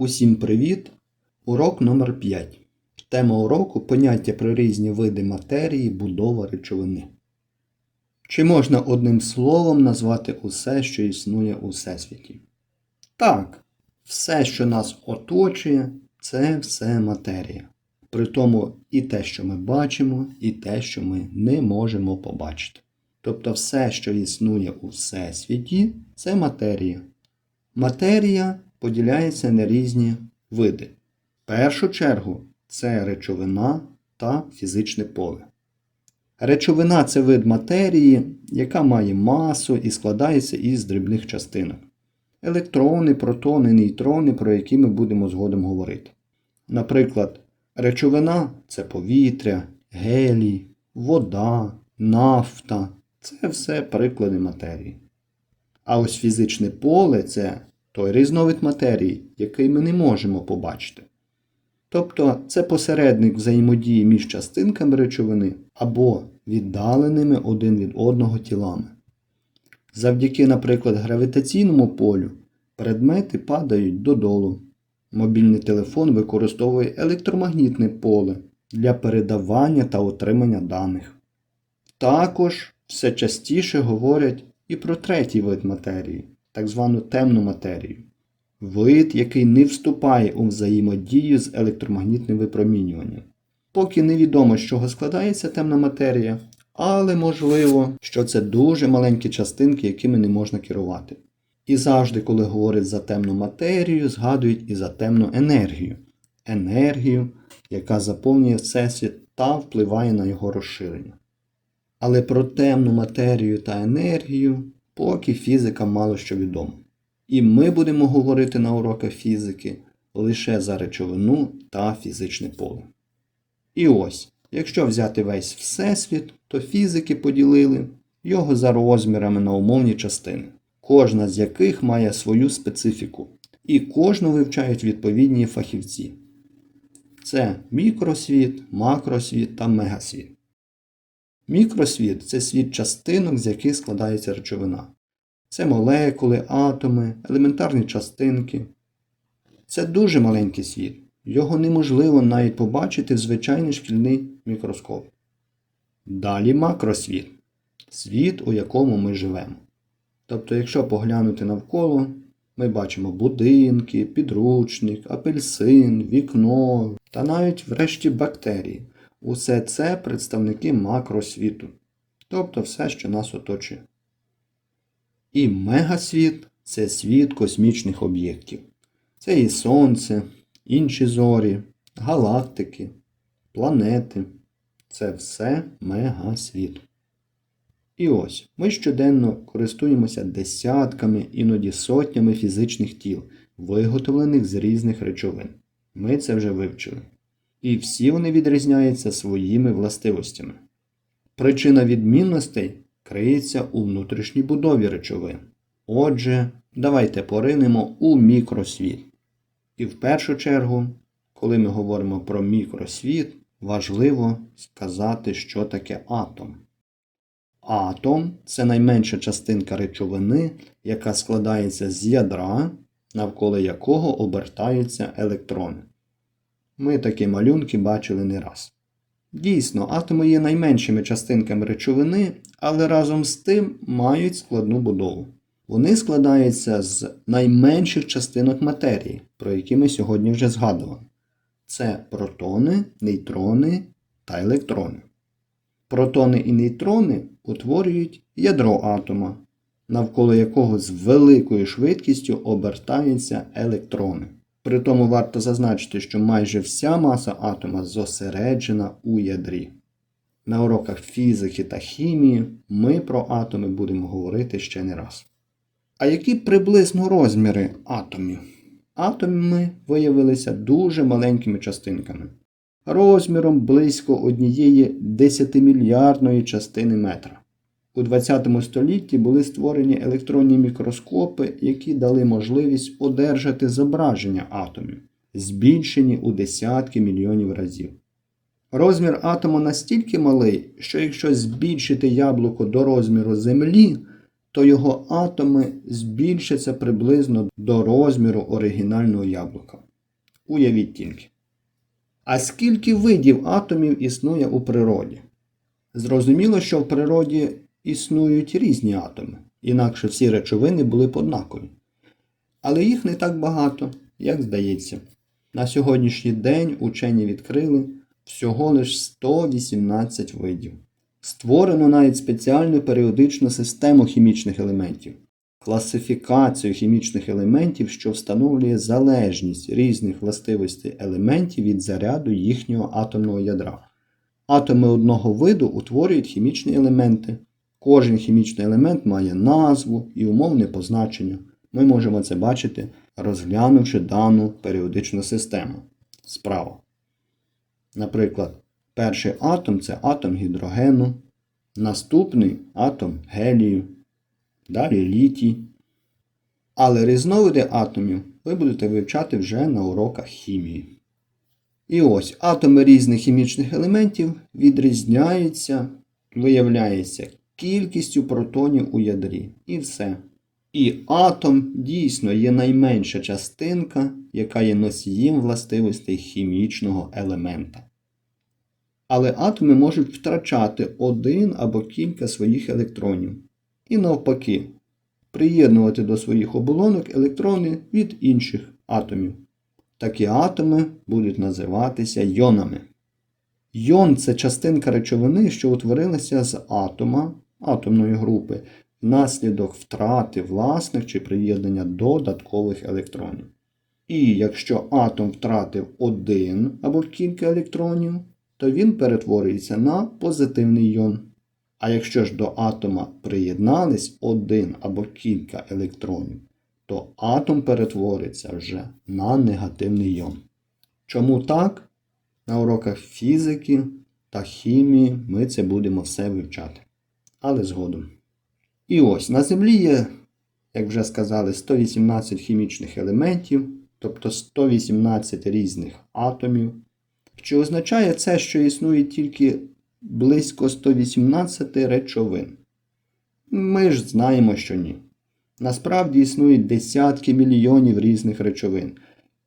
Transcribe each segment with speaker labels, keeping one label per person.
Speaker 1: Усім привіт! Урок номер 5 Тема уроку поняття про різні види матерії, будова речовини. Чи можна одним словом назвати усе, що існує у Всесвіті? Так, все, що нас оточує, це все матерія. Притому і те, що ми бачимо, і те, що ми не можемо побачити. Тобто все, що існує у Всесвіті, це матерія. Матерія поділяється на різні види. В першу чергу це речовина та фізичне поле. Речовина це вид матерії, яка має масу і складається із дрібних частинок. Електрони, протони, нейтрони, про які ми будемо згодом говорити. Наприклад, речовина це повітря, гелій, вода, нафта це все приклади матерії. А ось фізичне поле це той різновид матерії, який ми не можемо побачити. Тобто це посередник взаємодії між частинками речовини або віддаленими один від одного тілами. Завдяки, наприклад, гравітаційному полю предмети падають додолу. Мобільний телефон використовує електромагнітне поле для передавання та отримання даних. Також все частіше говорять і про третій вид матерії, так звану темну матерію. Вид, який не вступає у взаємодію з електромагнітним випромінюванням. Поки невідомо, з чого складається темна матерія, але можливо, що це дуже маленькі частинки, якими не можна керувати. І завжди, коли говорять за темну матерію, згадують і за темну енергію. Енергію, яка заповнює Всесвіт та впливає на його розширення. Але про темну матерію та енергію поки фізика мало що відомо. І ми будемо говорити на уроках фізики лише за речовину та фізичне поле. І ось, якщо взяти весь Всесвіт, то фізики поділили його за розмірами на умовні частини, кожна з яких має свою специфіку, і кожну вивчають відповідні фахівці. Це мікросвіт, макросвіт та мегасвіт. Мікросвіт це світ частинок, з яких складається речовина. Це молекули, атоми, елементарні частинки. Це дуже маленький світ. Його неможливо навіть побачити в звичайний шкільний мікроскоп. Далі макросвіт світ, у якому ми живемо. Тобто, якщо поглянути навколо, ми бачимо будинки, підручник, апельсин, вікно та навіть врешті бактерії. Усе це представники макросвіту, тобто все, що нас оточує. І мегасвіт це світ космічних об'єктів. Це і Сонце, інші зорі, галактики, планети. Це все мегасвіт. І ось ми щоденно користуємося десятками, іноді сотнями фізичних тіл, виготовлених з різних речовин. Ми це вже вивчили. І всі вони відрізняються своїми властивостями. Причина відмінностей криється у внутрішній будові речовин. Отже, давайте поринемо у мікросвіт. І в першу чергу, коли ми говоримо про мікросвіт, важливо сказати, що таке атом. Атом це найменша частинка речовини, яка складається з ядра, навколо якого обертаються електрони. Ми такі малюнки бачили не раз. Дійсно, атоми є найменшими частинками речовини, але разом з тим мають складну будову. Вони складаються з найменших частинок матерії, про які ми сьогодні вже згадували. Це протони, нейтрони та електрони. Протони і нейтрони утворюють ядро атома, навколо якого з великою швидкістю обертаються електрони. При тому варто зазначити, що майже вся маса атома зосереджена у ядрі. На уроках фізики та хімії ми про атоми будемо говорити ще не раз. А які приблизно розміри атомів? Атоми виявилися дуже маленькими частинками, розміром близько однієї десятимільярдної частини метра. У ХХ столітті були створені електронні мікроскопи, які дали можливість одержати зображення атомів, збільшені у десятки мільйонів разів. Розмір атому настільки малий, що якщо збільшити яблуко до розміру Землі, то його атоми збільшаться приблизно до розміру оригінального яблука. Уявіть тільки. А скільки видів атомів існує у природі? Зрозуміло, що в природі існують різні атоми, інакше всі речовини були б однакові. Але їх не так багато, як здається. На сьогоднішній день учені відкрили всього лиш 118 видів. Створено навіть спеціальну періодичну систему хімічних елементів, класифікацію хімічних елементів, що встановлює залежність різних властивостей елементів від заряду їхнього атомного ядра. Атоми одного виду утворюють хімічні елементи. Кожен хімічний елемент має назву і умовне позначення. Ми можемо це бачити, розглянувши дану періодичну систему справа. Наприклад, перший атом це атом гідрогену, наступний атом гелію, далі літій. Але різновиди атомів ви будете вивчати вже на уроках хімії. І ось атоми різних хімічних елементів відрізняються, виявляється, кількістю протонів у ядрі. І все. І атом дійсно є найменша частинка, яка є носієм властивостей хімічного елемента. Але атоми можуть втрачати один або кілька своїх електронів. І навпаки, приєднувати до своїх оболонок електрони від інших атомів. Такі атоми будуть називатися йонами. Йон це частинка речовини, що утворилася з атома атомної групи внаслідок втрати власних чи приєднання додаткових електронів. І якщо атом втратив один або кілька електронів, то він перетворюється на позитивний йон. А якщо ж до атома приєднались один або кілька електронів, то атом перетвориться вже на негативний йон. Чому так? На уроках фізики та хімії ми це будемо все вивчати. Але згодом. І ось на Землі є, як вже сказали, 118 хімічних елементів, тобто 118 різних атомів. Чи означає це, що існує тільки близько 118 речовин? Ми ж знаємо, що ні. Насправді існують десятки мільйонів різних речовин,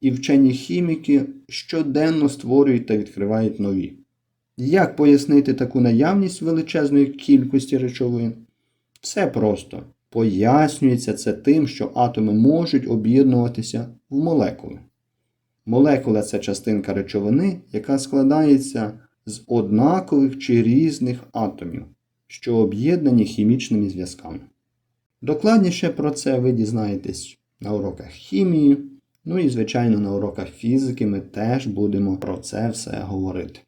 Speaker 1: і вчені хіміки щоденно створюють та відкривають нові. Як пояснити таку наявність величезної кількості речовин? Все просто. Пояснюється це тим, що атоми можуть об'єднуватися в молекули. Молекула це частинка речовини, яка складається з однакових чи різних атомів, що об'єднані хімічними зв'язками. Докладніше про це ви дізнаєтесь на уроках хімії, ну і, звичайно, на уроках фізики ми теж будемо про це все говорити.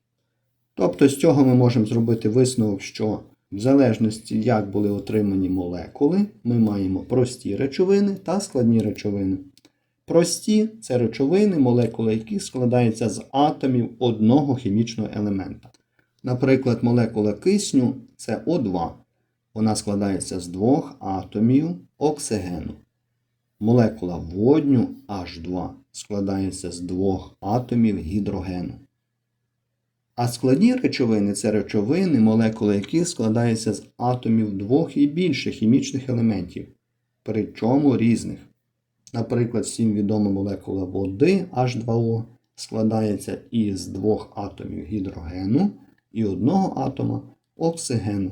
Speaker 1: Тобто з цього ми можемо зробити висновок, що в залежності, як були отримані молекули, ми маємо прості речовини та складні речовини. Прості це речовини, молекули яких складаються з атомів одного хімічного елемента. Наприклад, молекула кисню це О2. Вона складається з двох атомів оксигену. Молекула водню H2 складається з двох атомів гідрогену. А складні речовини це речовини, молекули яких складаються з атомів двох і більше хімічних елементів, причому різних. Наприклад, всім відома молекула води H2O складається із двох атомів гідрогену і одного атома оксигену.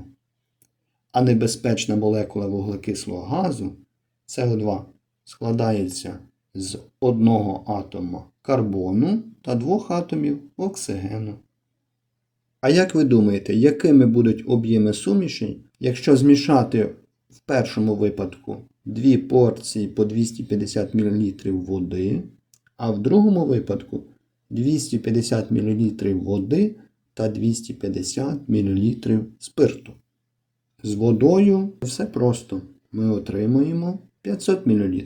Speaker 1: А небезпечна молекула вуглекислого газу СО2 складається з одного атома карбону та двох атомів оксигену. А як ви думаєте, якими будуть об'єми суміші, якщо змішати в першому випадку дві порції по 250 мл води, а в другому випадку 250 мл води та 250 мл спирту? З водою все просто. Ми отримуємо 500 мл.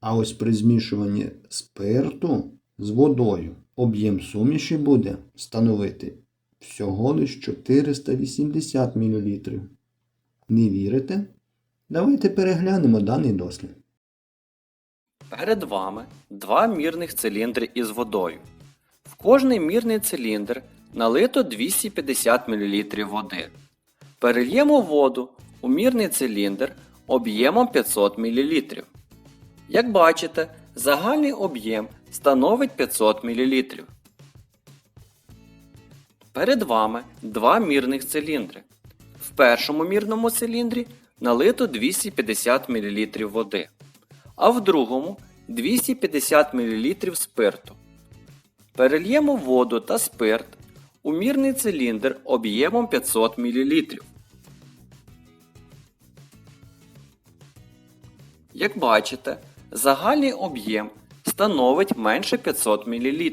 Speaker 1: А ось при змішуванні спирту з водою об'єм суміші буде становити всього лиш 480 мл. Не вірите? Давайте переглянемо даний дослід.
Speaker 2: Перед вами два мірних циліндри із водою. В кожний мірний циліндр налито 250 мл води. Перельємо воду у мірний циліндр об'ємом 500 мл. Як бачите, загальний об'єм становить 500 мл. Перед вами два мірних циліндри. В першому мірному циліндрі налито 250 мл води, а в другому 250 мл спирту. Перельємо воду та спирт у мірний циліндр об'ємом 500 мл. Як бачите, загальний об'єм становить менше 500 мл.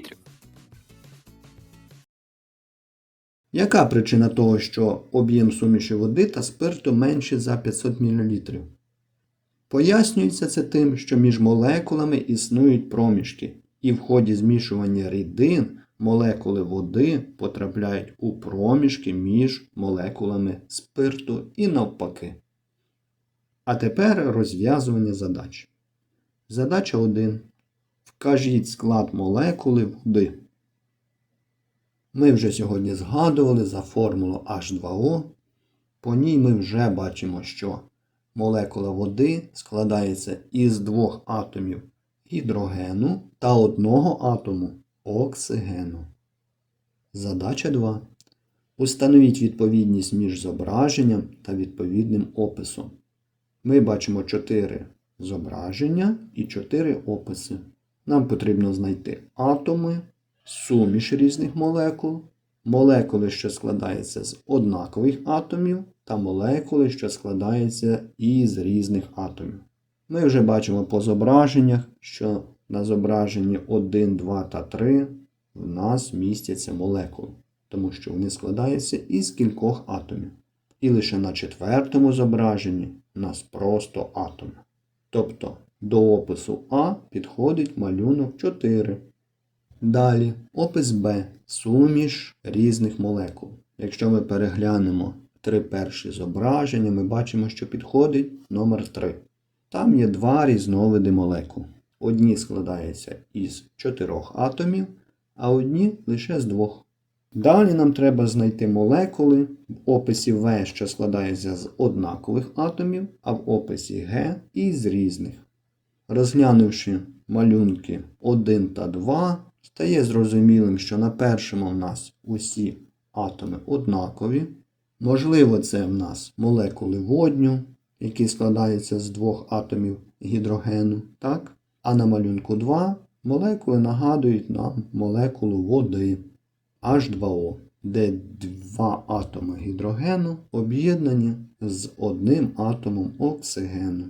Speaker 1: Яка причина того, що об'єм суміші води та спирту менший за 500 мл? Пояснюється це тим, що між молекулами існують проміжки, і в ході змішування рідин молекули води потрапляють у проміжки між молекулами спирту і навпаки. А тепер розв'язування задач. Задача 1. Вкажіть склад молекули води. Ми вже сьогодні згадували за формулу H2O. По ній ми вже бачимо, що молекула води складається із двох атомів гідрогену та одного атому оксигену. Задача 2. Установіть відповідність між зображенням та відповідним описом. Ми бачимо 4 зображення і 4 описи. Нам потрібно знайти атоми, суміш різних молекул, молекули, що складаються з однакових атомів, та молекули, що складаються із різних атомів. Ми вже бачимо по зображеннях, що на зображенні 1, 2 та 3 в нас містяться молекули, тому що вони складаються із кількох атомів. І лише на четвертому зображенні у нас просто атоми. Тобто до опису А підходить малюнок 4. Далі опис Б суміш різних молекул. Якщо ми переглянемо три перші зображення, ми бачимо, що підходить номер 3. Там є два різновиди молекул. Одні складаються із чотирьох атомів, а одні лише з двох. Далі нам треба знайти молекули в описі В, що складаються з однакових атомів, а в описі Г із різних. Розглянувши малюнки 1 та 2, стає зрозумілим, що на першому в нас усі атоми однакові. Можливо, це в нас молекули водню, які складаються з двох атомів гідрогену. так? А на малюнку 2 молекули нагадують нам молекулу води H2O, де два атоми гідрогену об'єднані з одним атомом оксигену.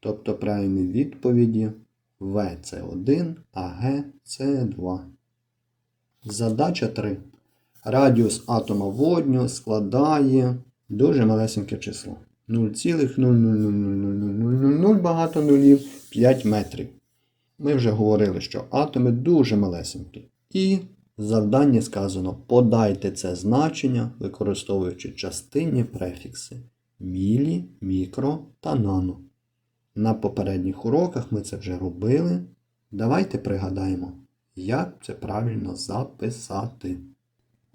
Speaker 1: Тобто правильні відповіді В це 1, а Г це 2. Задача 3. Радіус атома водню складає дуже малесеньке число. 0,0000000 багато нулів 5 метрів. Ми вже говорили, що атоми дуже малесенькі. І в завданні сказано подайте це значення, використовуючи частинні префікси мілі, мікро та нано. На попередніх уроках ми це вже робили. Давайте пригадаємо, як це правильно записати.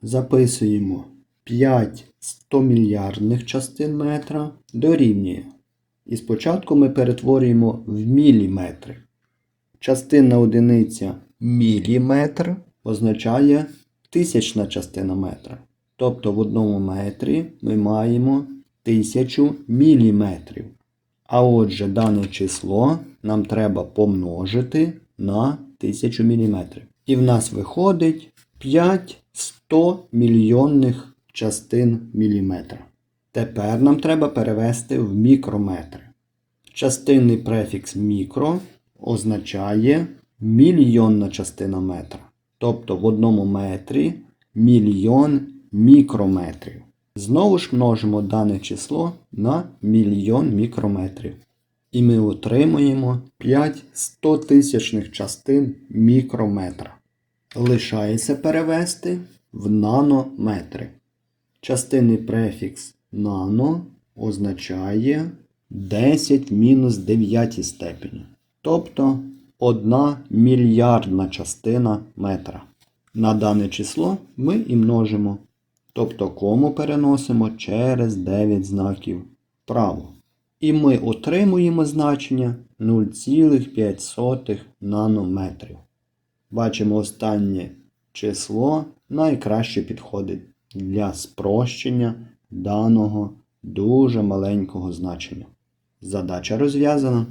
Speaker 1: Записуємо 5 100 мільярдних частин метра дорівнює. І спочатку ми перетворюємо в міліметри. Частинна одиниця міліметр означає тисячна частина метра. Тобто в одному метрі ми маємо тисячу міліметрів. А отже, дане число нам треба помножити на 1000 мм. І в нас виходить 5 100 мільйонних частин міліметра. Тепер нам треба перевести в мікрометри. Частинний префікс мікро означає мільйонна частина метра. Тобто в одному метрі мільйон мікрометрів. Знову ж множимо дане число на мільйон мікрометрів. І ми отримуємо 5 100 тисячних частин мікрометра. Лишається перевести в нанометри. Частинний префікс нано означає 10 мінус 9 степені. Тобто 1 мільярдна частина метра. На дане число ми і множимо. Тобто кому переносимо через 9 знаків вправо. І ми отримуємо значення 0,5 нанометрів. Бачимо останнє число найкраще підходить для спрощення даного дуже маленького значення. Задача розв'язана.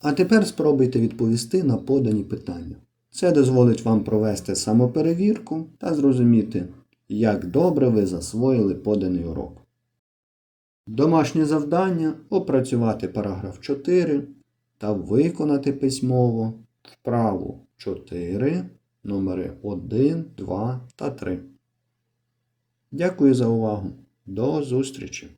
Speaker 1: А тепер спробуйте відповісти на подані питання. Це дозволить вам провести самоперевірку та зрозуміти, як добре ви засвоїли поданий урок. Домашнє завдання опрацювати параграф 4 та виконати письмово вправу 4, номери 1, 2 та 3. Дякую за увагу. До зустрічі!